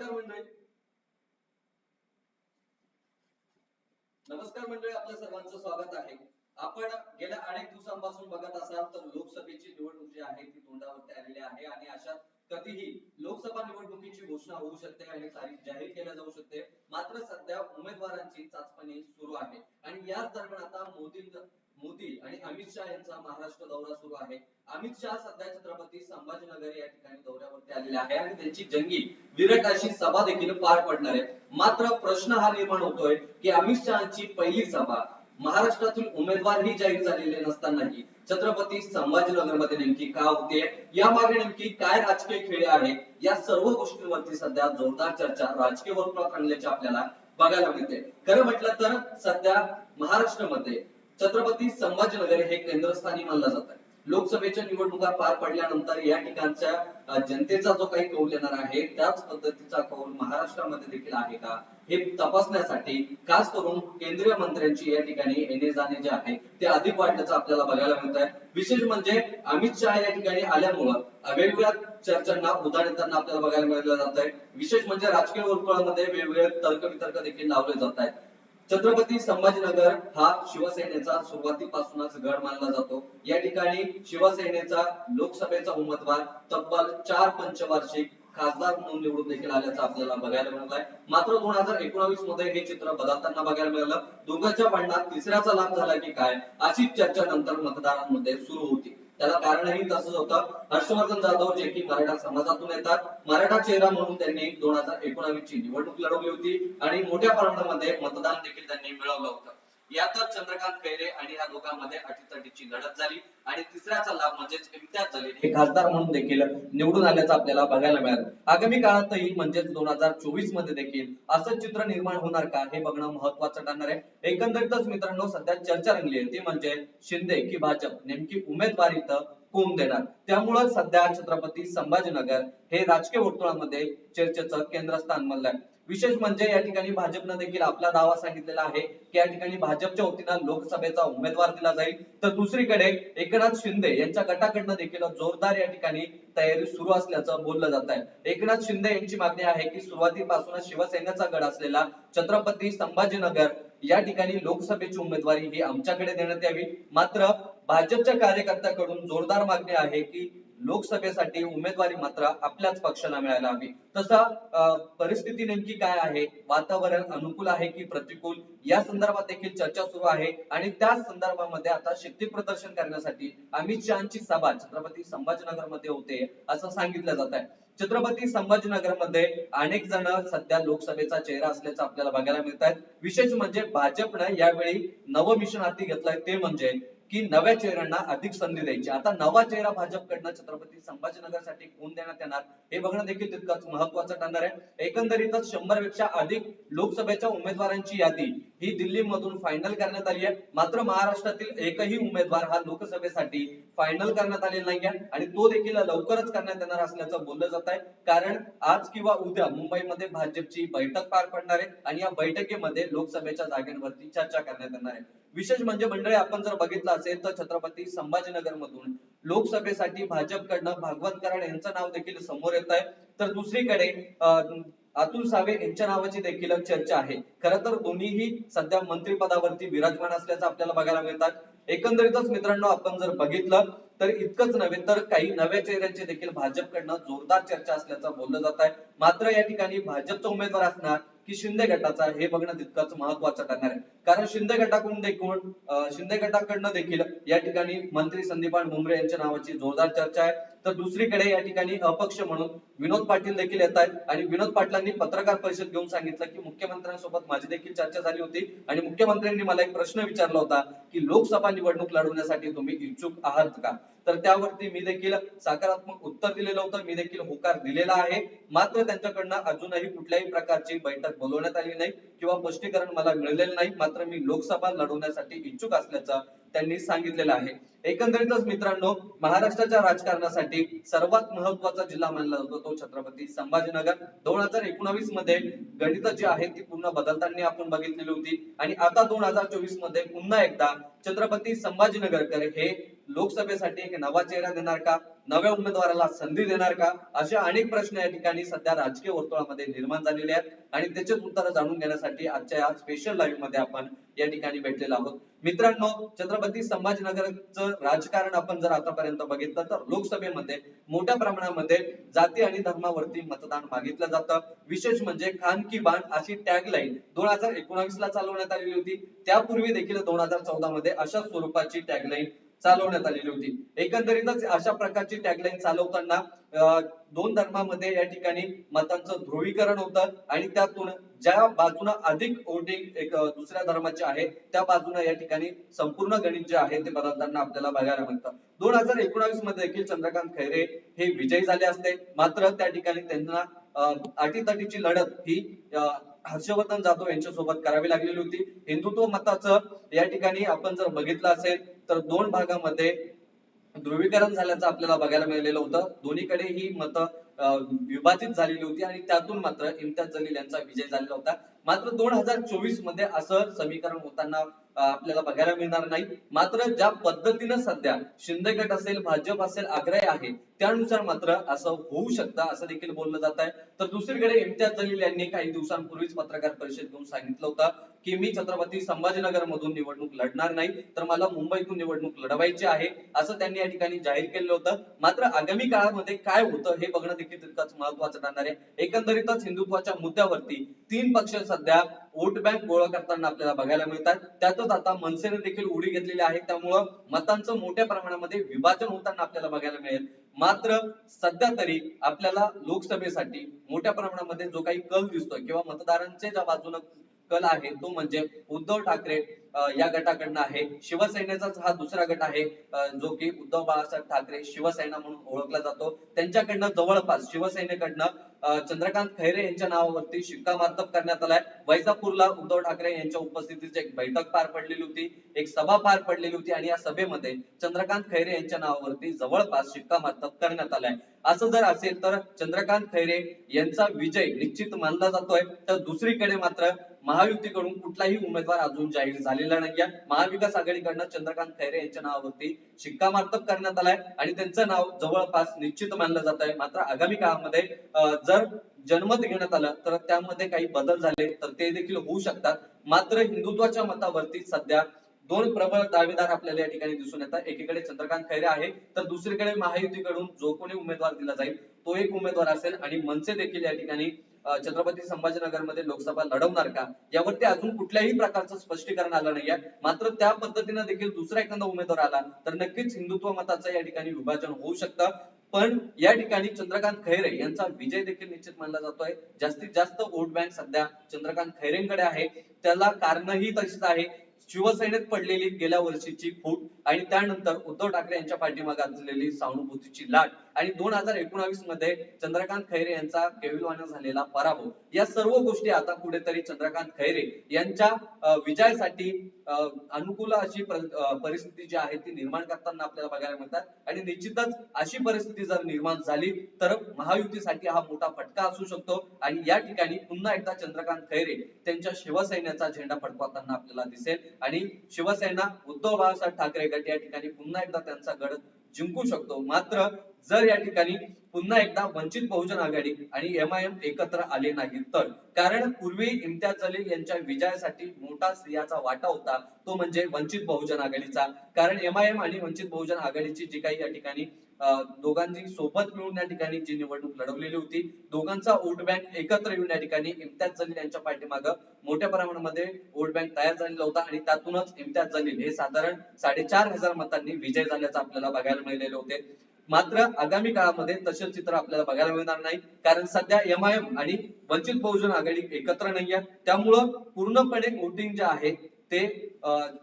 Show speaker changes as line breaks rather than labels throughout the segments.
नमस्कार मंडळी. नमस्कार मंडळी आपल्या सर्वांचं स्वागत आहे. आपण गेल्या अनेक दिवसांपासून बघत असाल तर लोकसभेची निवडणूक जी आहे ती तोंडावरती आलेली आहे आणि अशा कधीही लोकसभा निवडणुकीची घोषणा होऊ शकते आणि तारीख जाहीर केल्या जाऊ शकते. मात्र सध्या उमेदवारांची चाचपणी सुरू आहे. आणि याच दरम्यान आता मोदी मोदी आणि अमित शहा यांचा महाराष्ट्र दौरा सुरू आहे. अमित शहा सध्या छत्रपती संभाजीनगर या ठिकाणी दौऱ्यावरती आलेले आहे आणि त्यांची जंगी विराट अशी सभा देखील पार पडणार आहे. मात्र प्रश्न हा निर्माण होतोय की अमित शहाची पहिली सभा महाराष्ट्रातील उमेदवारही जाहीर झालेले नसतानाही छत्रपती संभाजीनगरमध्ये नेमकी का होते? यामागे नेमकी काय राजकीय खेळ आहे? या सर्व गोष्टींवरती सध्या जोरदार चर्चा राजकीय वर्तुळात आणल्याची आपल्याला बघायला मिळते. खरं म्हटलं तर सध्या महाराष्ट्रामध्ये छत्रपती संभाजीनगर हे केंद्रस्थानी मानलं जात आहे. लोकसभेच्या निवडणुका पार पडल्यानंतर या ठिकाणच्या जनतेचा जो काही कौल येणार आहे त्याच पद्धतीचा कौल महाराष्ट्रामध्ये देखील आहे का? हे तपासण्यासाठी खास करून केंद्रीय मंत्र्यांची या ठिकाणी येणे जाणे जे आहे ते अधिक वाढल्याचं आपल्याला बघायला मिळत आहे विशेष म्हणजे अमित शहा या ठिकाणी आल्यामुळं वेगवेगळ्या चर्चांना उधाण येताना आपल्याला बघायला मिळालं जात आहे विशेष म्हणजे राजकीय वर्तुळामध्ये वेगवेगळे तर्क वितर्क देखील लावले जात आहेत. छत्रपती संभाजीनगर हा शिवसेनेचा सुरुवातीपासूनच गड मानला जातो. या ठिकाणी शिवसेनेचा लोकसभेचा उमेदवार तब्बल चार पंचवार्षिक खासदार म्हणून निवडून देखील आल्याचं आपल्याला बघायला मिळत मात्र दोन हजार एकोणावीसमध्ये हे चित्र बदलताना बघायला मिळालं. दोघांच्या भांडणात तिसऱ्याचा लाभ झाला की काय? अशीच चर्चा नंतर मतदारांमध्ये सुरू होती. त्याला कारणही तसंच होतं. हर्षवर्धन जाधव जे की मराठा समाजातून येतात मराठा चेहरा म्हणून त्यांनी दोन हजार एकोणावीस ची निवडणूक लढवली होती आणि मोठ्या प्रमाणामध्ये मतदान देखील त्यांनी मिळवलं होतं. यातच चंद्रकांत खैरे आणि या दोघांमध्ये अटीतटीची लढत झाली. आणि तिसऱ्याचा लाभ म्हणजेच इम्तियाज जलील हे खासदार म्हणून देखील निवडून आल्याचं आपल्याला बघायला मिळालं. आगामी काळातही म्हणजेच दोन हजार चोवीसमध्ये देखील असं चित्र निर्माण होणार का हे बघणं महत्वाचं ठरणार आहे. एकंदरीतच मित्रांनो सध्या चर्चा रंगली आहे. ती म्हणजे शिंदे की भाजप नेमकी उमेदवारी इथं कोण देणार? त्यामुळं सध्या छत्रपती संभाजीनगर हे राजकीय वर्तुळामध्ये चर्चेचं केंद्रस्थान बनलंय. विशेष म्हणजे या ठिकाणी भाजपनं देखील आपला दावा सांगितलेला आहे की या ठिकाणी भाजपच्या वतीनं लोकसभेचा उमेदवार दिला जाईल. तर दुसरीकडे एकनाथ शिंदे यांच्या गटाकडनं देखील जोरदार या ठिकाणी तयारी सुरू असल्याचं बोललं जात आहे. एकनाथ शिंदे यांची मागणी आहे की सुरुवातीपासूनच शिवसेनेचा गड असलेला छत्रपती संभाजीनगर या ठिकाणी लोकसभेची उमेदवारी ही आमच्याकडे देण्यात यावी. मात्र भाजपच्या कार्यकर्त्याकडून जोरदार मागणी आहे की लोकसभेसाठी उमेदवारी मात्र आपल्याच पक्षाला मिळायला हवी. तसा परिस्थिती नेमकी काय आहे? वातावरण अनुकूल आहे की प्रतिकूल? या संदर्भात देखील चर्चा सुरू आहे. आणि त्या संदर्भामध्ये आता शक्ती प्रदर्शन करण्यासाठी अमित शहाची सभा छत्रपती संभाजीनगरमध्ये होते असं सांगितलं जात आहे. छत्रपती संभाजीनगरमध्ये अनेक जण सध्या लोकसभेचा चेहरा असल्याचं आपल्याला बघायला मिळत आहे. विशेष म्हणजे भाजपनं यावेळी नवं मिशन हाती घेतलंय ते म्हणजे की नव्या चेहऱ्यांना अधिक संधी द्यायची. आता नवा चेहरा भाजपकडनं छत्रपती संभाजीनगरसाठी कोण देण्यात येणार हे बघणं देखील तितकंच महत्वाचं ठरणार आहे. एकंदरीतच शंभरपेक्षा अधिक लोकसभेच्या उमेदवारांची यादी ही दिल्लीमधून फायनल करण्यात आली आहे. मात्र महाराष्ट्रातील एकही उमेदवार हा लोकसभेसाठी फायनल करण्यात आलेला नाहीये आणि तो देखील लवकरच करण्यात येणार असल्याचं बोललं जात आहे. कारण आज किंवा उद्या मुंबईमध्ये भाजपची बैठक पार पडणार आहे आणि या बैठकीमध्ये लोकसभेच्या जागेवरती चर्चा करण्यात येणार आहे. विशेष म्हणजे मंडळी आपण जर बघितलं असेल तर छत्रपती संभाजीनगर मधून लोकसभेसाठी भाजपकडनं भागवत कराड यांचं नाव देखील समोर येत आहे. तर दुसरीकडे अं, अतुल सावे यांच्या नावाची देखील चर्चा आहे. खर तर दोन्हीही सध्या मंत्रिपदावरती विराजमान असल्याचं आपल्याला बघायला मिळतात. एकंदरीतच मित्रांनो आपण जर बघितलं तर इतकंच नव्हे तर काही नव्या चेहऱ्यांची देखील भाजपकडनं जोरदार चर्चा असल्याचं बोललं जात आहे. मात्र या ठिकाणी भाजपचा उमेदवार असणार की शिंदे गटाचा हे बघणं तितकंच महत्वाचं ठरणार आहे. कारण शिंदे गटाकडून देखून शिंदे गटाकडनं देखील या ठिकाणी मंत्री संदीपान भुमरे यांच्या नावाची जोरदार चर्चा आहे. तर दुसरीकडे या ठिकाणी अपक्ष म्हणून विनोद पाटील देखील येत आहेत. आणि विनोद पाटलांनी पत्रकार परिषद घेऊन सांगितलं की मुख्यमंत्र्यांसोबत माझी देखील चर्चा झाली होती. आणि मुख्यमंत्र्यांनी मला एक प्रश्न विचारला होता की लोकसभा निवडणूक लढवण्यासाठी तुम्ही इच्छुक आहात का? तर त्यावरती मी देखील सकारात्मक उत्तर दिलेलं होतं. मी देखील होकार दिलेला आहे. मात्र त्यांच्याकडनं अजूनही कुठल्याही प्रकारची बैठक बोलवण्यात आली नाही किंवा स्पष्टीकरण मला मिळालेलं नाही. मात्र मी लोकसभा लढवण्यासाठी इच्छुक असल्याचं त्यांनी सांगितलेलं आहे. एकंदरीतच मित्रांनो महाराष्ट्राच्या राजकारणासाठी सर्वात महत्त्वाचा जिल्हा मानला जातो तो छत्रपती संभाजीनगर. दोन हजार एकोणावीसमध्ये गणित जी आहेत ती पूर्ण बदलताना आपण बघितलेली होती. आणि आता दोन हजार चोवीसमध्ये पुन्हा एकदा छत्रपती संभाजीनगरकर हे लोकसभेसाठी एक नवा चेहरा देणार का? नव्या उमेदवाराला संधी देणार का? असे अनेक प्रश्न या ठिकाणी सध्या राजकीय वर्तुळामध्ये निर्माण झालेले आहेत. आणि त्याचेच उत्तर जाणून घेण्यासाठी आजच्या या स्पेशल लाईव्हमध्ये आपण या ठिकाणी भेटलेलो आहोत. मित्रांनो छत्रपती संभाजीनगरचं राजकारण आपण जर आतापर्यंत बघितलं तर लोकसभेमध्ये मोठ्या प्रमाणामध्ये जाती आणि धर्मावरती मतदान मागितलं जातं. विशेष म्हणजे खान की बाण अशी टॅगलाईन दोन हजार एकोणावीस ला चालवण्यात आलेली होती. त्यापूर्वी देखील दोन हजार चौदा मध्ये अशा स्वरूपाची टॅगलाईन चालवण्यात आलेली होती. एकंदरीतच अशा प्रकारची टॅगलाईन चालवताना दोन धर्मामध्ये या ठिकाणी मतांचं ध्रुवीकरण होतं आणि त्यातून ज्या बाजूने अधिक वोटिंग एक दुसऱ्या धर्माचे आहे त्या बाजूने या ठिकाणी संपूर्ण गणित जे आहे ते बदलताना आपल्याला बघायला मिळतं. दोन हजार एकोणावीसमध्ये देखील चंद्रकांत खैरे हे विजयी झाले असते. मात्र त्या ठिकाणी त्यांना अटीतटीची लढत ही हर्षवर्धन जाधव यांच्यासोबत करावी लागलेली होती. हिंदुत्व मताचं या ठिकाणी आपण जर बघितलं असेल तर दोन भागामध्ये ध्रुवीकरण झाल्याचं आपल्याला बघायला मिळालेलं होतं. दोन्हीकडे ही मतं अं, विभाजित झालेली होती आणि त्यातून मात्र इम्तियाज जलील यांचा विजय झालेला होता. मात्र दोन हजार चोवीसमध्ये असं समीकरण होताना आपल्याला बघायला मिळणार नाही. मात्र ज्या पद्धतीनं सध्या शिंदे गट असेल भाजप असेल आग्रह आहे त्यानुसार मात्र असं होऊ शकतं असं देखील बोललं जात आहे तर दुसरीकडे इम्तियाज जलील यांनी काही दिवसांपूर्वीच पत्रकार परिषद घेऊन सांगितलं होतं की मी छत्रपती संभाजीनगर मधून निवडणूक लढणार नाही तर मला मुंबईतून निवडणूक लढवायची आहे असं त्यांनी या ठिकाणी जाहीर केलं होतं. मात्र आगामी काळामध्ये काय होतं हे बघणं देखील तितकंच महत्वाचं ठरणार आहे. एकंदरीतच हिंदुत्वाच्या मुद्द्यावरती तीन पक्ष सध्या वोट बँक गोळा करताना आपल्याला बघायला मिळतात. त्यातच आता मनसेने देखील उडी घेतलेली आहे. त्यामुळं मतांचं मोठ्या प्रमाणामध्ये विभाजन होताना आपल्याला बघायला मिळेल. मात्र सध्या तरी आपल्याला लोकसभेसाठी मोठ्या प्रमाणामध्ये जो काही कल दिसतोय किंवा मतदारांचे ज्या बाजूनं कल आहे तो म्हणजे उद्धव ठाकरे या गटाकडनं आहे. शिवसेनेचाच हा दुसरा गट आहे जो की उद्धव बाळासाहेब ठाकरे शिवसेना म्हणून ओळखला जातो. त्यांच्याकडनं जवळपास शिवसेनेकडनं चंद्रकांत खैरे यांच्या नावावरती शिक्का मार्तब करण्यात आलाय. वैजापूरला उद्धव ठाकरे यांच्या उपस्थितीत एक बैठक पार पडलेली होती एक सभा पार पडलेली होती आणि या सभेमध्ये चंद्रकांत खैरे यांच्या नावावरती जवळपास शिक्का मार्तब करण्यात आलाय. असं जर असेल तर चंद्रकांत खैरे यांचा विजय निश्चित मानला जातोय. तर दुसरीकडे मात्र महायुतीकडून कुठलाही उमेदवार अजून जाहीर झालेला नाहीये. महाविकास आघाडीकडनं चंद्रकांत खैरे यांच्या नावावरती शिक्कामार्तब करण्यात आलाय आणि त्यांचं नाव जवळपास निश्चित मानलं जात आहे. मात्र आगामी काळामध्ये जर जनमत घेण्यात आलं तर त्यामध्ये काही बदल झाले तर ते देखील होऊ शकतात. मात्र हिंदुत्वाच्या मतावरती सध्या दोन प्रबळ दावेदार आपल्याला या ठिकाणी दिसून येतात. एकीकडे चंद्रकांत खैरे आहे तर दुसरीकडे महायुतीकडून जो कोणी उमेदवार दिला जाईल तो एक उमेदवार असेल आणि मनसे देखील या ठिकाणी छत्रपती संभाजीनगरमध्ये लोकसभा लढवणार का? यावरती अजून कुठल्याही प्रकारचं स्पष्टीकरण आलं नाहीये. मात्र त्या पद्धतीनं देखील दुसरा एखादा उमेदवार आला तर नक्कीच हिंदुत्व मताचं या ठिकाणी विभाजन होऊ शकतं. पण या ठिकाणी चंद्रकांत खैरे यांचा विजय देखील निश्चित मानला जातोय. जास्तीत जास्त वोट बँक सध्या चंद्रकांत खैरेंकडे आहे. त्याला कारणही तशीच आहे. शिवसेनेत पडलेली गेल्या वर्षीची फूट आणि त्यानंतर उद्धव ठाकरे यांच्या पाठीमागे असलेली सहानुभूतीची लाट आणि दोन हजार एकोणावीसमध्ये चंद्रकांत खैरे यांचा केविलवाना झालेला पराभव. या सर्व गोष्टी आता कुठेतरी चंद्रकांत खैरे यांच्या विजयासाठी अनुकूल अशी परिस्थिती जी आहे ती निर्माण करताना आपल्याला बघायला मिळतात. आणि निश्चितच अशी परिस्थिती जर निर्माण झाली तर महायुतीसाठी हा मोठा फटका असू शकतो. आणि या ठिकाणी पुन्हा एकदा चंद्रकांत खैरे त्यांच्या शिवसेनेचा झेंडा फडकवताना आपल्याला दिसेल. आणि शिवसेना उद्धव बाळासाहेब ठाकरे गट या ठिकाणी पुन्हा एकदा त्यांचा गड जिंकू शकतो. मात्र जर या ठिकाणी पुन्हा एकदा वंचित बहुजन आघाडी आणि एम आय एम एकत्र आले नाही तर कारण पूर्वी इम्तियाज जलील यांच्या विजयासाठी मोठा स्त्रियाचा वाटा होता तो म्हणजे वंचित बहुजन आघाडीचा. कारण एम आय एम आणि वंचित बहुजन आघाडीची जी काही या ठिकाणी दोघांची सोबत मिळून या ठिकाणी जी निवडणूक लढवलेली होती दोघांचा वोट बँक एकत्र येऊन या ठिकाणी इम्तियाज जलील यांच्या पाठीमागं मोठ्या प्रमाणामध्ये वोट बँक तयार झालेला होता आणि त्यातूनच इम्तियाज जलील हे साधारण साडेचार हजार मतांनी विजय झाल्याचं आपल्याला बघायला मिळालेले होते. मात्र आगामी काळामध्ये तसे चित्र आपल्याला बघायला मिळणार नाही. कारण सध्या एमआयएम आणि वंचित बहुजन आघाडी एकत्र नाहीये त्यामुळं पूर्णपणे वोटिंग जे आहे ते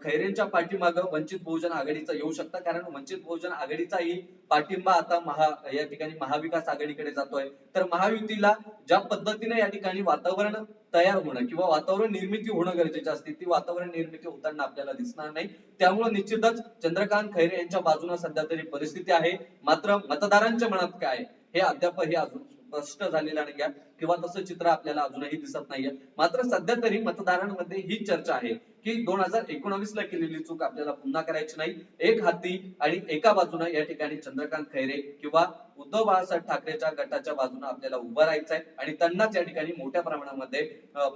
खैरेंच्या पाठीमागं वंचित बहुजन आघाडीचा येऊ शकता. कारण वंचित बहुजन आघाडीचाही पाठिंबा आता महा या ठिकाणी महाविकास आघाडीकडे जातोय. तर महायुतीला ज्या पद्धतीने या ठिकाणी वातावरण तयार होणं किंवा वातावरण निर्मिती होणं गरजेचं असते ती वातावरण निर्मिती होताना आपल्याला दिसणार नाही. त्यामुळे निश्चितच चंद्रकांत खैरे यांच्या बाजूने सध्या तरी परिस्थिती आहे. मात्र मतदारांच्या मनात काय हे अद्यापही अजून स्पष्ट झालेलं नाही किंवा तसं चित्र आपल्याला अजूनही दिसत नाहीये. मात्र सध्या तरी मतदारांमध्ये ही चर्चा आहे की दोन हजार एकोणावीस ला केलेली चूक आपल्याला पुन्हा करायची नाही. एक हाती आणि एका बाजूने या ठिकाणी चंद्रकांत खैरे किंवा उद्धव बाळासाहेब ठाकरेच्या गटाच्या बाजूने आपल्याला उभं राहायचं आहे आणि त्यांनाच या ठिकाणी मोठ्या प्रमाणामध्ये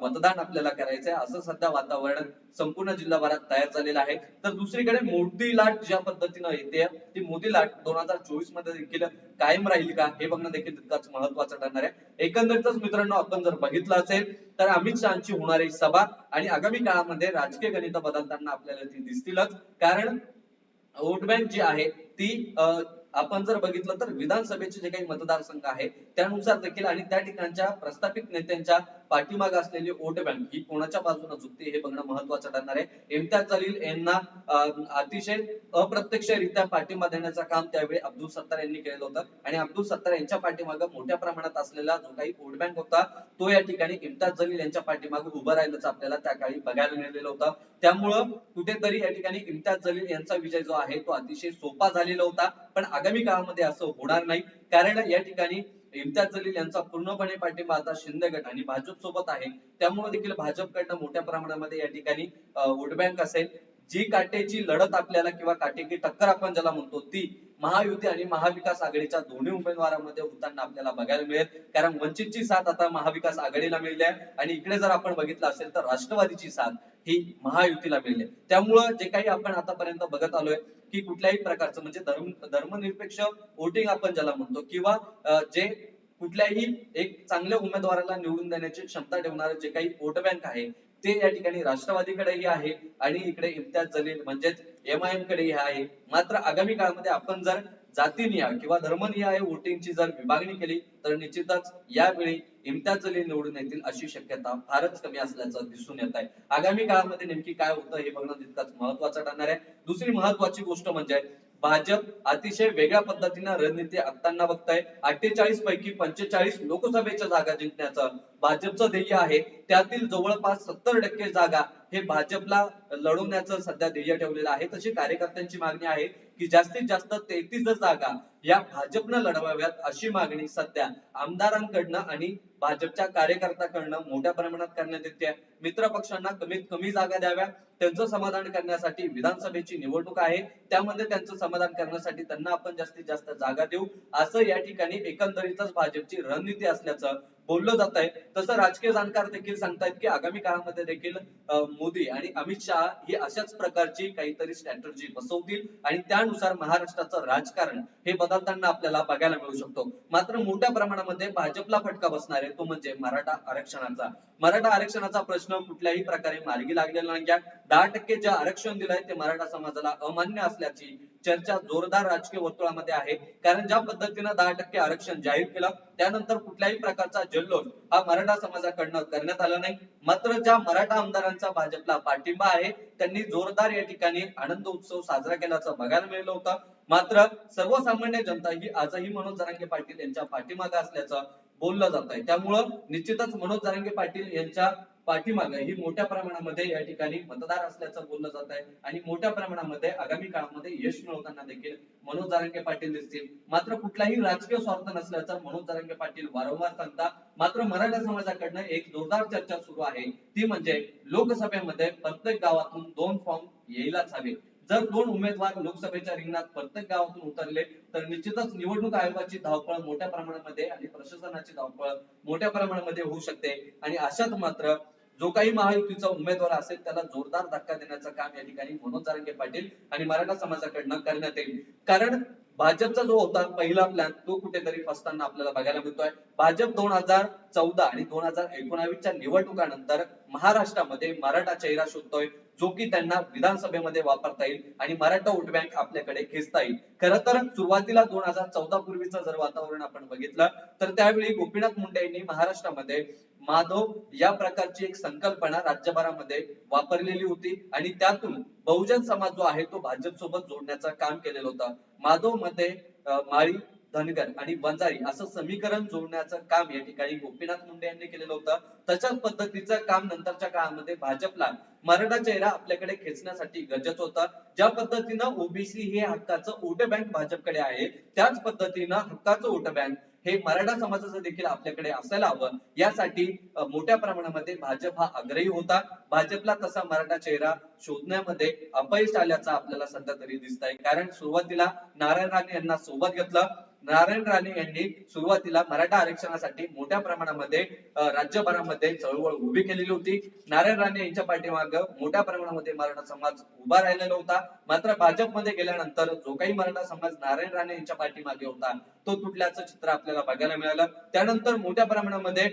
मतदान आपल्याला करायचं आहे असं सध्या वातावरण संपूर्ण जिल्हाभरात तयार झालेलं आहे. तर दुसरीकडे मोदी लाट ज्या पद्धतीनं येते ती मोदी लाट दोन हजार चोवीसमध्ये देखील कायम राहील का हे बघणं देखील तितकंच महत्वाचं ठरणार आहे. अर्थातच मित्रांनो आपण जर बघितलं असेल तर अमित शहाची होणारी सभा आणि आगामी काळामध्ये राजकीय गणित बदलताना आपल्याला ती दिसतीलच. कारण वोट बँक जी आहे ती अं, आपण जर बघितलं तर विधानसभेचे जे काही मतदारसंघ आहे त्यानुसार देखील आणि त्या ठिकाणच्या प्रस्थापित नेत्यांच्या पाठीमागे असलेली वोट बँक ही कोणाच्या बाजूने झुकते हे बघणं महत्वाचं ठरणार आहे. इम्तियाज जलील यांना अतिशय अप्रत्यक्षरित्या पाठिंबा देण्याचं काम त्यावेळी अब्दुल सत्तार यांनी केलेलं होतं. आणि अब्दुल सत्तार यांच्या पाठीमागे मोठ्या प्रमाणात असलेला जो काही वोट बँक होता तो या ठिकाणी इम्तियाज जलील यांच्या पाठीमागे उभं राहिल्याचं आपल्याला त्या काळी बघायला मिळालेलं होतं. त्यामुळं कुठेतरी या ठिकाणी इम्तियाज जलील यांचा विजय जो आहे तो अतिशय सोपा झालेला होता. पण आगामी काळामध्ये असं होणार नाही. कारण या ठिकाणी इम्तियाज जलील यांचा पूर्णपणे पाठिंबा आता शिंदे गट आणि भाजप सोबत आहे. त्यामुळे देखील भाजपकडनं मोठ्या प्रमाणामध्ये या ठिकाणी वोट बँक असेल. जी काटेची लढत आपल्याला किंवा काटेकी टक्कर आपण ज्याला म्हणतो ती महायुती आणि महाविकास आघाडीच्या दोन्ही उमेदवारांमध्ये होताना आपल्याला बघायला मिळेल. कारण वंचितची साथ आता महाविकास आघाडीला मिळली आहे. आणि इकडे जर आपण बघितलं असेल तर राष्ट्रवादीची साथ ही महायुतीला मिळली त्यामुळं जे काही आपण आतापर्यंत बघत आलोय की कुठल्याही प्रकारचं म्हणजे धर्म धर्मनिरपेक्ष वोटिंग आपण ज्याला म्हणतो किंवा जे कुठल्याही एक चांगल्या उमेदवाराला निवडून देण्याची क्षमता ठेवणारे जे काही वोट बँक आहे ते या ठिकाणी राष्ट्रवादीकडेही आहे आणि इकडे इम्तियाज जलील म्हणजेच एमआयएम कडेही आहे. मात्र आगामी काळामध्ये आपण जर जातीनिहाय किंवा धर्मनिहाय वोटिंगची जर विभागणी केली तर निश्चितच यावेळी इम्तियाज जलील निवडून येतील अशी शक्यता फारच कमी असल्याचं दिसून येत आहे. आगामी काळामध्ये नेमकी काय होतं हे बघणं तितकंच महत्वाचं ठरणार आहे. दुसरी महत्वाची गोष्ट म्हणजे भाजप अतिशय वेगळ्या पद्धतीनं रणनीती आखताना बघताय. अठ्ठेचाळीस पैकी पंचेचाळीस लोकसभेच्या जागा जिंकण्याचं भाजपचं ध्येय आहे. त्यातील जवळपास सत्तर टक्के जागा हे भाजपला लढवण्याचं सध्या ध्येय ठेवलेलं आहे. तशी कार्यकर्त्यांची मागणी आहे. की जास्तीत जास्त तेहतीस जागा या भाजपनं लढवाव्यात अशी मागणी सध्या आमदारांकडनं आणि भाजपच्या कार्यकर्त्याकडनं मोठ्या प्रमाणात करण्यात येते. मित्र पक्षांना कमीत कमी जागा द्याव्या त्यांचं समाधान करण्यासाठी विधानसभेची निवडणूक आहे. त्यामध्ये त्यांचं समाधान करण्यासाठी त्यांना आपण जास्तीत जास्त जागा देऊ. असं या ठिकाणी एकंदरीतच भाजपची रणनीती असल्याचं बोललं जात आहे. तसं राजकीय जाणकार देखील सांगतायत की आगामी काळामध्ये देखील मोदी आणि अमित शहा ही अशाच प्रकारची काहीतरी स्ट्रॅटर्जी बसवतील आणि त्यानुसार महाराष्ट्राचं राजकारण हे बदलताना आपल्याला बघायला मिळू शकतो. मात्र मोठ्या प्रमाणामध्ये भाजपला फटका बसणार आहे तो म्हणजे मराठा आरक्षणाचा. मराठा आरक्षणाचा प्रश्न कुठल्याही प्रकारे मार्गी लागलेला नाही. दहा टक्के जे आरक्षण दिलंय ते मराठा समाजाला अमान्य असल्याची चर्चा जोरदार राजकीय वर्तुळामध्ये आहे. कारण ज्या पद्धतीनं दहा टक्के आरक्षण जाहीर केलं त्यानंतर कुठल्याही प्रकारचा जल्लोष हा मराठा समाजाकडनं करण्यात आला नाही. मात्र ज्या मराठा आमदारांचा भाजपला पाठिंबा आहे त्यांनी जोरदार या ठिकाणी आनंद उत्सव साजरा केल्याचं बघायला मिळालं होतं. मात्र सर्वसामान्य जनता ही आजही मनोज जरांगे पाटील यांच्या पाठीमागा असल्याचं बोललं जात आहे त्यामुळं निश्चितच मनोज जरांगे पाटील यांच्या पाठीमागे ही मोठ्या प्रमाणामध्ये या ठिकाणी मतदार असल्याचं बोललं जात आहे. आणि मोठ्या प्रमाणामध्ये आगामी काळामध्ये यश मिळवताना देखील मनोज जारंगे पाटील दिसतील. मात्र कुठलाही राजकीय स्वार्थ नसल्याचं मनोज जारंगे पाटील वारंवार सांगतात मात्र मराठा समाजाकडनं एक जोरदार चर्चा सुरू आहे. ती म्हणजे लोकसभेमध्ये प्रत्येक गावातून दोन फॉर्म यायलाच हवे. जर दोन उमेदवार लोकसभेच्या रिंगणात प्रत्येक गावातून उतरले तर निश्चितच निवडणूक आयोगाची धावपळ मोठ्या प्रमाणामध्ये आणि प्रशासनाची धावपळ मोठ्या प्रमाणामध्ये होऊ शकते. आणि अशात मात्र जो काही महायुतीचा उमेदवार असेल त्याला जोरदार धक्का देण्याचं काम या ठिकाणी मनोज जारंगे पाटील आणि मराठा समाजाकडनं करण्यात येईल. कारण भाजपचा जो होता पहिला प्लॅन तो कुठेतरी फसताना आपल्याला बघायला मिळतोय. भाजप दोन हजार चौदा आणि दोन हजार एकोणावीसच्या निवडणुकानंतर महाराष्ट्रामध्ये मराठा चेहरा शोधतोय जो की त्यांना विधानसभेमध्ये वापरता येईल आणि मराठा वोट बँक आपल्याकडे खेचता येईल. खरं तर सुरुवातीला दोन हजार चौदा पूर्वीचं जर वातावरण आपण बघितलं तर त्यावेळी गोपीनाथ मुंडे यांनी महाराष्ट्रामध्ये माधव या प्रकारची एक संकल्पना राज्यभरामध्ये वापरलेली होती आणि त्यातून बहुजन समाज जो आहे तो भाजप सोबत जोडण्याचं काम केलेलं होतं. माधवमध्ये माळी धनगर आणि बंजारी असं समीकरण जोडण्याचं काम या ठिकाणी गोपीनाथ मुंडे यांनी केलेलं होतं. तशाच पद्धतीचं काम नंतरच्या काळामध्ये भाजपला मराठा चेहरा आपल्याकडे खेचण्यासाठी गरजेचं होता. ज्या पद्धतीनं ओबीसी हे हक्काचं वोट बँक भाजपकडे आहे त्याच पद्धतीनं हक्काचं वोट बँक हे मराठा समाजाचं देखील आपल्याकडे असायला हवं. यासाठी मोठ्या प्रमाणामध्ये भाजप हा आग्रही होता. भाजपला तसा मराठा चेहरा शोधण्यामध्ये अपयश आल्याचा आपल्याला सध्या तरी दिसत आहे कारण सुरुवातीला नारायण राणे यांना सोबत घेतलं. नारायण राणे यांनी सुरुवातीला मराठा आरक्षणासाठी मोठ्या प्रमाणामध्ये राज्यभरामध्ये चळवळ उभी केलेली होती. नारायण राणे यांच्या पाठीमाग मोठ्या प्रमाणामध्ये मराठा समाज उभा राहिलेला होता. मात्र भाजपमध्ये गेल्यानंतर जो काही मराठा समाज नारायण राणे यांच्या पाठीमागे होता तो तुटल्याचं चित्र आपल्याला बघायला मिळालं. त्यानंतर मोठ्या प्रमाणामध्ये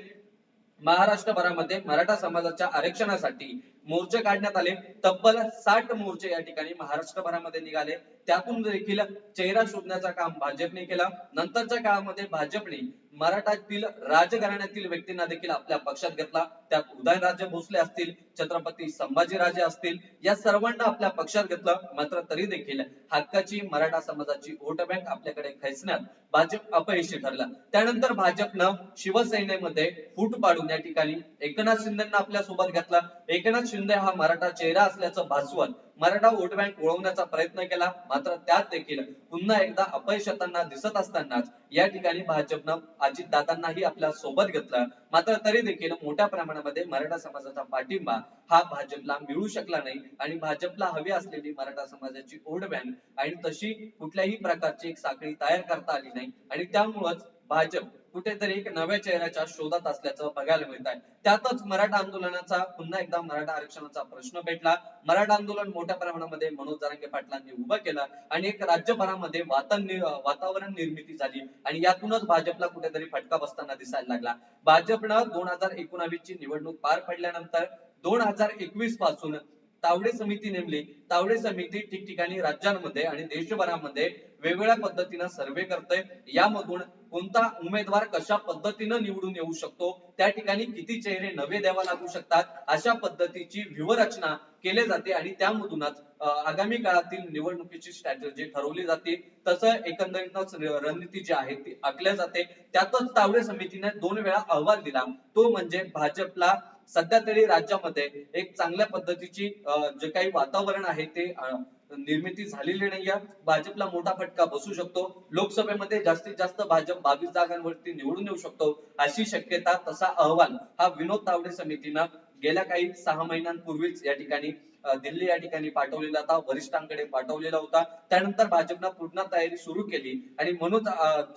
महाराष्ट्रभरामध्ये मराठा समाजाच्या आरक्षणासाठी मोर्चे काढण्यात आले. तब्बल साठ मोर्चे या ठिकाणी महाराष्ट्रभरामध्ये निघाले. त्यातून देखील चेहरा शोधण्याचं काम भाजपने केला. नंतरच्या काळामध्ये भाजपने मराठातील राजघराण्यातील व्यक्तींना देखील आपल्या पक्षात घेतला. त्यात उदयनराजे भोसले असतील छत्रपती संभाजीराजे असतील या सर्वांना आपल्या पक्षात घेतलं. मात्र तरी देखील हक्काची मराठा समाजाची वोट बँक आपल्याकडे खेचण्यात भाजप अपयशी ठरला. त्यानंतर भाजपनं शिवसेनेमध्ये फूट पाडून या ठिकाणी एकनाथ शिंदेना आपल्यासोबत घेतला. एकनाथ शिंदे हा मराठा चेहरा असल्याचं भासवत मराठा वोट बँक ओळवण्याचा प्रयत्न केला. मात्र त्यात देखील पुन्हा एकदा अपयश येताना दिसत असतानाच या ठिकाणी भाजपनं अजितदादांनाही आपल्यासोबत घेतलं. मात्र तरी देखील मोठ्या प्रमाणामध्ये मराठा समाजाचा पाठिंबा हा भाजपला मिळू शकला नाही आणि भाजपला हवी असलेली मराठा समाजाची वोट बँक आणि तशी कुठल्याही प्रकारची एक साखळी तयार करता आली नाही. आणि त्यामुळंच भाजप कुठेतरी एक नव्या चेहऱ्याच्या शोधात असल्याचं बघायला मिळत आहे त्यातच मराठा आंदोलनाचा पुन्हा एकदा मराठा आरक्षणाचा प्रश्न भेटला मराठा आंदोलन मोठ्या प्रमाणामध्ये मनोज जरांगे पाटलांनी उभं केलं आणि एक राज्यभरामध्ये वातावरण निर्मिती झाली आणि यातूनच भाजपला कुठेतरी फटका बसताना दिसायला लागला. भाजपनं दोन हजार एकोणावीस ची निवडणूक पार पडल्यानंतर दोन हजार एकवीसपासून तावडे समिती नेमली. तावडे समिती ठिकठिकाणी राज्यांमध्ये आणि देशभरामध्ये वेगवेगळ्या पद्धतीनं सर्वे करते यामधून कोणता उमेदवार कशा पद्धतीनं निवडून येऊ शकतो? त्या ठिकाणी किती चेहरे नवे द्यावा लागू शकतात? अशा पद्धतीची व्यूहरचना केली जाते आणि त्यामधूनच आगामी काळातील निवडणुकीची स्ट्रॅटर्जी ठरवली जाते तसं एकंदरीतच रणनीती जी आहे ती आखल्या जाते. त्यातच तावडे समितीने दोन वेळा अहवाल दिला. तो म्हणजे भाजपला सध्या तरी राज्यामध्ये एक चांगल्या पद्धतीची जे काही वातावरण आहे ते निर्मिती झालेली नाहीये. भाजपला मोठा फटका बसू शकतो. लोकसभेमध्ये जास्तीत जास्त भाजप बावीस जागांवरती निवडून येऊ शकतो अशी शक्यता तसा अहवाल हा विनोद तावडे समितीनं गेल्या काही सहा महिन्यांपूर्वीच या ठिकाणी दिल्ली या ठिकाणी पाठवलेला होता वरिष्ठांकडे पाठवलेला होता. त्यानंतर भाजपनं पूर्ण तयारी सुरू केली आणि मनोज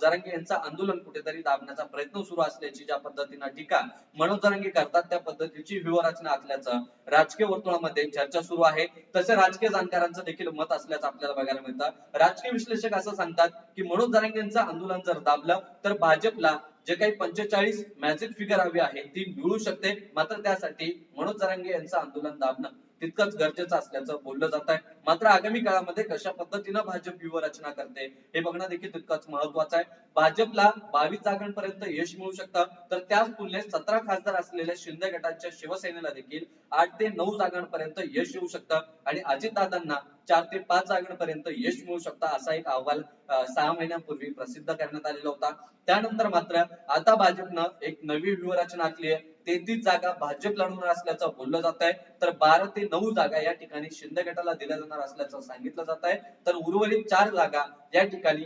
जरांगे यांचं आंदोलन कुठेतरी दाबण्याचा प्रयत्न सुरू असल्याची ज्या पद्धतीनं टीका मनोज जरांगे करतात त्या पद्धतीची व्यूहरचना असल्याचं राजकीय वर्तुळामध्ये चर्चा सुरू आहे. तसे राजकीय जाणकारांचं देखील मत असल्याचं आपल्याला बघायला मिळतं. राजकीय विश्लेषक असं सांगतात की मनोज जरांगे यांचं आंदोलन जर दाबलं तर भाजपला जे काही पंचेचाळीस मॅजिक फिगर हवी आहे ती मिळू शकते. मात्र त्यासाठी मनोज जरांगे यांचं आंदोलन दाबणं तितकंच गरजेचं असल्याचं बोललं जात आहे मात्र आगामी काळामध्ये कशा पद्धतीनं भाजप व्यूहरचना करते हे बघणं देखील तितकंच महत्वाचं आहे. भाजपला बावीस जागांपर्यंत यश मिळू शकतं तर त्याच तुलनेत सतरा खासदार असलेल्या शिंदे गटाच्या शिवसेनेला देखील आठ ते नऊ जागांपर्यंत यश येऊ शकतं आणि अजितदादांना चार ते पाच जागांपर्यंत यश मिळू शकतं असा एक अहवाल सहा महिन्यांपूर्वी प्रसिद्ध करण्यात आलेला होता. त्यानंतर मात्र आता भाजपनं एक नवी व्यूहरचना आखली आहे. तेहतीस जागा भाजप लढवणार असल्याचं बोललं जात आहे तर बारा ते नऊ जागा या ठिकाणी शिंदे गटाला दिल्या जाणार असल्याचं सांगितलं जात आहे. तर उर्वरित चार जागा या ठिकाणी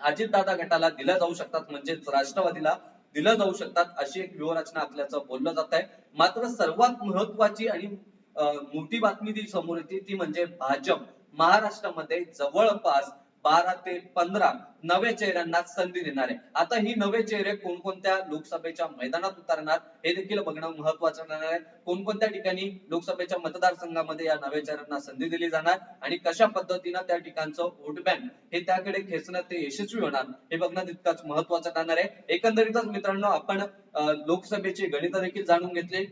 अजितदादा गटाला दिल्या जाऊ शकतात म्हणजेच राष्ट्रवादीला दिल्या जाऊ शकतात अशी एक व्यूहरचना असल्याचं बोललं जात आहे. मात्र सर्वात महत्वाची आणि मोठी बातमी ती समोर येते ती म्हणजे भाजप. महाराष्ट्रामध्ये जवळपास बारा ते पंधरा नवे चेहऱ्यांना संधी देणार. आहे आता ही नवे चेहरे कोणकोणत्या लोकसभेच्या मैदानात उतरणार हे देखील बघणं महत्वाचं राहणार आहे. कोणकोणत्या ठिकाणी लोकसभेच्या मतदारसंघामध्ये या नव्या चेहऱ्यांना संधी दिली जाणार आणि कशा पद्धतीनं त्या ठिकाणचं वोट बँक हे त्याकडे खेचणं ते यशस्वी होणार हे बघणं तितकंच महत्वाचं राहणार आहे. एकंदरीतच मित्रांनो आपण लोकसभेचे लोकसभेची गणित देखील जाणून घेतले.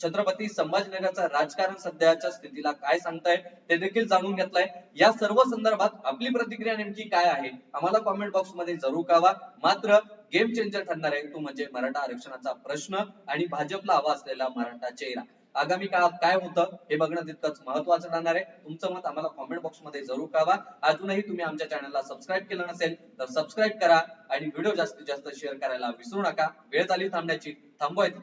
छत्रपती संभाजीनगरचा राजकारण सध्याच्या स्थितीला काय सांगताय ते देखील जाणून घेतलंय. या सर्व संदर्भात आपली प्रतिक्रिया नेमकी काय आहे आम्हाला कॉमेंट बॉक्समध्ये जरूर कळवा. मात्र गेम चेंजर ठरणार आहे तो म्हणजे मराठा आरक्षणाचा प्रश्न आणि भाजपला हवा असलेला मराठा चेहरा. आगामी काळात काय होतं हे बघणं तितकंच महत्वाचं राहणार आहे. तुमचं मत आम्हाला कॉमेंट बॉक्समध्ये जरूर कळवा. अजूनही तुम्ही आमच्या चॅनलला सबस्क्राईब केलं नसेल तर सबस्क्राईब करा आणि व्हिडिओ जास्तीत जास्त शेअर करायला विसरू नका. वेळ आली थांबण्याची थांबवाय तिथं